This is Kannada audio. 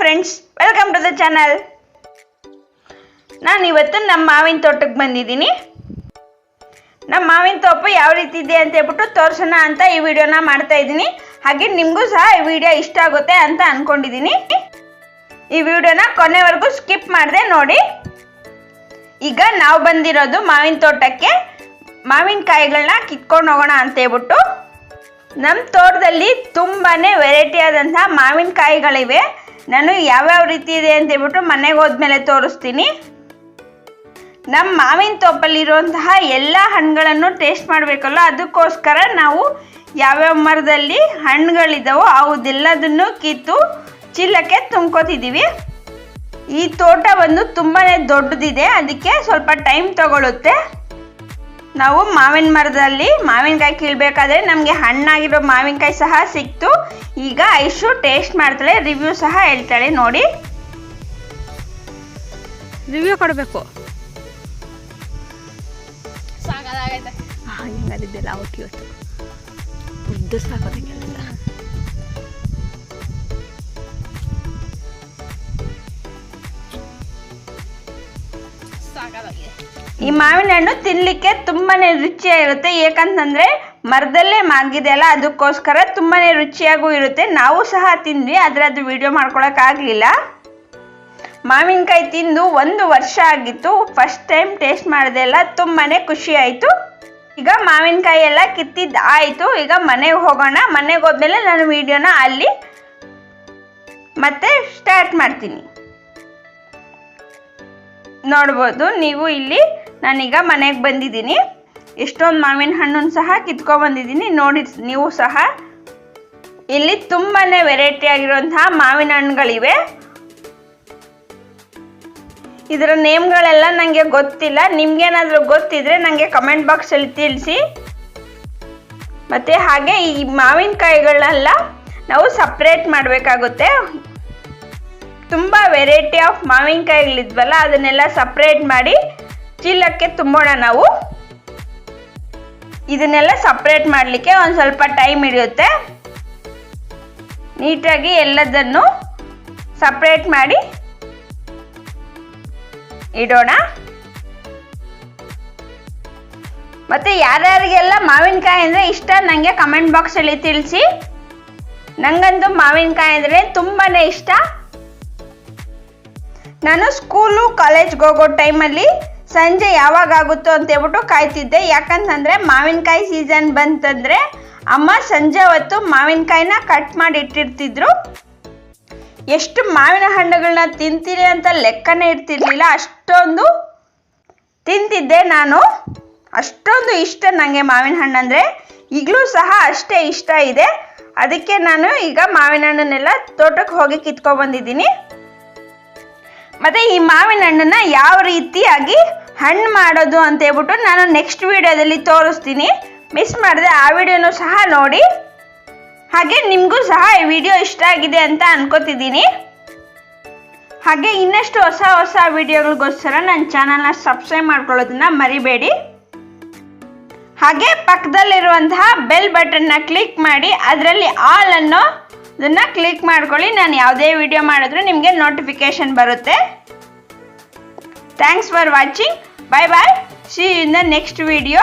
Friends welcome to the channel ನಾನು ಇವತ್ತು ನಮ್ಮ ಮಾವಿನ ತೋಟಕ್ಕೆ ಬಂದಿದ್ದೀನಿ. ನಮ್ಮ ಮಾವಿನ ತೋಪ ಯಾವ ರೀತಿ ಇದೆ ಅಂತ ಹೇಳ್ಬಿಟ್ಟು ತೋರ್ಸೋಣ ಅಂತ ಈ ವಿಡಿಯೋನ ಮಾಡ್ತಾ ಇದ್ದೀನಿ. ಹಾಗೆ ನಿಮಗೂ ಸಹ ಈ ವಿಡಿಯೋ ಇಷ್ಟ ಆಗುತ್ತೆ ಅಂತ ಅನ್ಕೊಂಡಿದ್ದೀನಿ. ಈ ವಿಡಿಯೋನ ಕೊನೆವರೆಗೂ ಸ್ಕಿಪ್ ಮಾಡದೆ ನೋಡಿ. ಈಗ ನಾವು ಬಂದಿರೋದು ಮಾವಿನ ತೋಟಕ್ಕೆ. ಮಾವಿನಕಾಯಿಗಳನ್ನ ಕಿತ್ಕೊಂಡು ಹೋಗೋಣ ಅಂತ ಹೇಳ್ಬಿಟ್ಟು. ನಮ್ಮ ತೋಟದಲ್ಲಿ ತುಂಬಾ ವೆರೈಟಿ ಆದಂತಹ ಮಾವಿನಕಾಯಿಗಳಿವೆ ನಾನು ಯಾವ್ಯಾವ ರೀತಿ ಇದೆ ಅಂತ ಹೇಳ್ಬಿಟ್ಟು ಮನೆಗೆ ಹೋದ್ಮೇಲೆ ತೋರಿಸ್ತೀನಿ. ನಮ್ಮ ಮಾವಿನ ತೋಪಲ್ಲಿರುವಂತಹ ಎಲ್ಲ ಹಣ್ಣುಗಳನ್ನು ಟೇಸ್ಟ್ ಮಾಡಬೇಕಲ್ಲ, ಅದಕ್ಕೋಸ್ಕರ ನಾವು ಯಾವ್ಯಾವ ಮರದಲ್ಲಿ ಹಣ್ಣುಗಳಿದಾವೋ ಅವುದೆಲ್ಲದನ್ನು ಕಿತ್ತು ಚೀಲಕ್ಕೆ ತುಂಬ್ಕೋತಿದ್ದೀವಿ ಈ ತೋಟ ಬಂದು ತುಂಬಾ ದೊಡ್ಡದಿದೆ, ಅದಕ್ಕೆ ಸ್ವಲ್ಪ ಟೈಮ್ ತಗೊಳುತ್ತೆ. ನಾವು ಮಾವಿನ ಮರದಲ್ಲಿ ಮಾವಿನಕಾಯಿ ಕೀಳಬೇಕಾದ್ರೆ ನಮಗೆ ಹಣ್ಣಾಗಿರೋ ಮಾವಿನಕಾಯಿ ಸಹ ಸಿಕ್ತು. ಈಗ ಐಶು ಟೇಸ್ಟ್ ಮಾಡ್ತಾಳೆ ರಿವ್ಯೂ ಸಹ ಹೇಳ್ತಾಳೆ ನೋಡಿ. ರಿವ್ಯೂ ಕೊಡಬೇಕು. ಸಾಕಾಗೈತೆ ಹಿಂಗದಿದ್ದೆಲ್ಲ ಅವತ್ತು ಇವತ್ತು. ಉದ್ದು ಸಾಕೋದೆ ಕೆಲಸ ಸಾಕಾಗಿದೆ ಈ ಮಾವಿನ ಹಣ್ಣು ತಿನ್ಲಿಕ್ಕೆ ತುಂಬಾನೇ ರುಚಿಯಾಗಿರುತ್ತೆ. ಏಕಂತಂದ್ರೆ ಮರದಲ್ಲೇ ಮಾಗಿದೆ ಅಲ್ಲ, ಅದಕ್ಕೋಸ್ಕರ ತುಂಬಾನೇ ರುಚಿಯಾಗೂ ಇರುತ್ತೆ. ನಾವು ಸಹ ತಿಂದ್ವಿ, ಆದ್ರೆ ಅದು ವಿಡಿಯೋ ಮಾಡ್ಕೊಳಕ್ ಆಗ್ಲಿಲ್ಲ. ಮಾವಿನಕಾಯಿ ತಿಂದು ಒಂದು ವರ್ಷ ಆಗಿತ್ತು. ಫಸ್ಟ್ ಟೈಮ್ ಟೇಸ್ಟ್ ಮಾಡಿದೆ ಅಲ್ಲ, ತುಂಬಾನೇ ಖುಷಿ ಆಯ್ತು. ಈಗ ಮಾವಿನಕಾಯಿ ಎಲ್ಲ ಕಿತ್ತಿದ್ದು ಆಯ್ತು. ಈಗ ಮನೆಗೆ ಹೋಗೋಣ. ಮನೆಗೆ ಹೋದ್ಮೇಲೆ ನಾನು ವಿಡಿಯೋನ ಅಲ್ಲಿ ಮತ್ತೆ ಸ್ಟಾರ್ಟ್ ಮಾಡ್ತೀನಿ. ನೋಡ್ಬೋದು, ನೀವು ಇಲ್ಲಿ ನಾನೀಗ ಮನೆಗೆ ಬಂದಿದ್ದೀನಿ. ಎಷ್ಟೊಂದು ಮಾವಿನ ಹಣ್ಣನ್ನು ಸಹ ಕಿತ್ಕೊಬಂದಿದ್ದೀನಿ ನೋಡಿ, ನೀವು ಸಹ. ಇಲ್ಲಿ ತುಂಬಾ ವೆರೈಟಿ ಆಗಿರುವಂತಹ ಮಾವಿನ ಹಣ್ಣುಗಳಿವೆ. ಇದರ ನೇಮ್ಗಳೆಲ್ಲ ನನಗೆ ಗೊತ್ತಿಲ್ಲ. ನಿಮ್ಗೇನಾದರೂ ಗೊತ್ತಿದ್ರೆ ನನಗೆ ಕಮೆಂಟ್ ಬಾಕ್ಸಲ್ಲಿ ತಿಳಿಸಿ. ಮತ್ತು ಹಾಗೆ ಈ ಮಾವಿನಕಾಯಿಗಳನ್ನೆಲ್ಲ ನಾವು ಸಪ್ರೇಟ್ ಮಾಡಬೇಕಾಗುತ್ತೆ. ತುಂಬ ವೆರೈಟಿ ಆಫ್ ಮಾವಿನಕಾಯಿಗಳಿದ್ವಲ್ಲ, ಅದನ್ನೆಲ್ಲ ಸಪ್ರೇಟ್ ಮಾಡಿ ಚೀಲಕ್ಕೆ ತುಂಬೋಣ ನಾವು? ಇದನ್ನೆಲ್ಲ ಸಪ್ರೇಟ್ ಮಾಡಲಿಕ್ಕೆ ಒಂದು ಸ್ವಲ್ಪ ಟೈಮ್ ಹಿಡಿಯುತ್ತೆ. ನೀಟಾಗಿ ಎಲ್ಲದನ್ನು ಸಪ್ರೇಟ್ ಮಾಡಿ ಇಡೋಣ. ಮತ್ತೆ ಯಾರ್ಯಾರಿಗೆಲ್ಲ ಮಾವಿನಕಾಯಿ ಅಂದರೆ ಇಷ್ಟ ನನಗೆ ಕಮೆಂಟ್ ಬಾಕ್ಸಲ್ಲಿ ತಿಳಿಸಿ. ನಂಗಂತೂ ಮಾವಿನಕಾಯಿ ಅಂದರೆ ತುಂಬಾ ಇಷ್ಟ. ನಾನು ಸ್ಕೂಲು ಕಾಲೇಜ್ಗೆ ಹೋಗೋ ಟೈಮಲ್ಲಿ ಸಂಜೆ ಯಾವಾಗ ಅಂತ ಹೇಳ್ಬಿಟ್ಟು ಕಾಯ್ತಿದ್ದೆ. ಯಾಕಂತಂದರೆ ಮಾವಿನಕಾಯಿ ಸೀಸನ್ ಬಂತಂದರೆ ಅಮ್ಮ ಸಂಜೆ ಹೊತ್ತು ಮಾವಿನಕಾಯಿನ ಕಟ್ ಮಾಡಿ ಇಟ್ಟಿರ್ತಿದ್ರು. ಎಷ್ಟು ಮಾವಿನ ಹಣ್ಣುಗಳನ್ನ ತಿಂತೀರಿ ಅಂತ ಲೆಕ್ಕನೇ ಇರ್ತಿರ್ಲಿಲ್ಲ. ಅಷ್ಟೊಂದು ತಿಂತಿದ್ದೆ ನಾನು. ಅಷ್ಟೊಂದು ಇಷ್ಟ ನನಗೆ ಮಾವಿನ ಹಣ್ಣು ಅಂದರೆ. ಈಗಲೂ ಸಹ ಅಷ್ಟೇ ಇಷ್ಟ ಇದೆ. ಅದಕ್ಕೆ ನಾನು ಈಗ ಮಾವಿನ ಹಣ್ಣನ್ನೆಲ್ಲ ತೋಟಕ್ಕೆ ಹೋಗಿ ಕಿತ್ಕೊಬಂದಿದ್ದೀನಿ ಮತ್ತು ಈ ಮಾವಿನ ಹಣ್ಣನ್ನು ಯಾವ ರೀತಿಯಾಗಿ ಹಣ್ಣು ಮಾಡೋದು ಅಂತ ಹೇಳ್ಬಿಟ್ಟು ನಾನು ನೆಕ್ಸ್ಟ್ ವಿಡಿಯೋದಲ್ಲಿ ತೋರಿಸ್ತೀನಿ. ಮಿಸ್ ಮಾಡಿದೆ ಆ ವಿಡಿಯೋನೂ ಸಹ ನೋಡಿ. ಹಾಗೆ ನಿಮಗೂ ಸಹ ಈ ವಿಡಿಯೋ ಇಷ್ಟ ಆಗಿದೆ ಅಂತ ಅನ್ಕೋತಿದ್ದೀನಿ. ಹಾಗೆ ಇನ್ನಷ್ಟು ಹೊಸ ಹೊಸ ವಿಡಿಯೋಗಳಿಗೋಸ್ಕರ ನನ್ನ ಚಾನಲ್ನ ಸಬ್ಸ್ಕ್ರೈಬ್ ಮಾಡ್ಕೊಳ್ಳೋದನ್ನ ಮರಿಬೇಡಿ. ಹಾಗೆ ಪಕ್ಕದಲ್ಲಿರುವಂತಹ ಬೆಲ್ ಬಟನ್ನ ಕ್ಲಿಕ್ ಮಾಡಿ, ಅದರಲ್ಲಿ ಆಲ್ ಅನ್ನೋ ಅದನ್ನು ಕ್ಲಿಕ್ ಮಾಡ್ಕೊಳ್ಳಿ. ನಾನು ಯಾವುದೇ ವಿಡಿಯೋ ಮಾಡಿದ್ರೂ ನಿಮಗೆ ನೋಟಿಫಿಕೇಶನ್ ಬರುತ್ತೆ. Thanks for watching Bye bye. See you in the next video.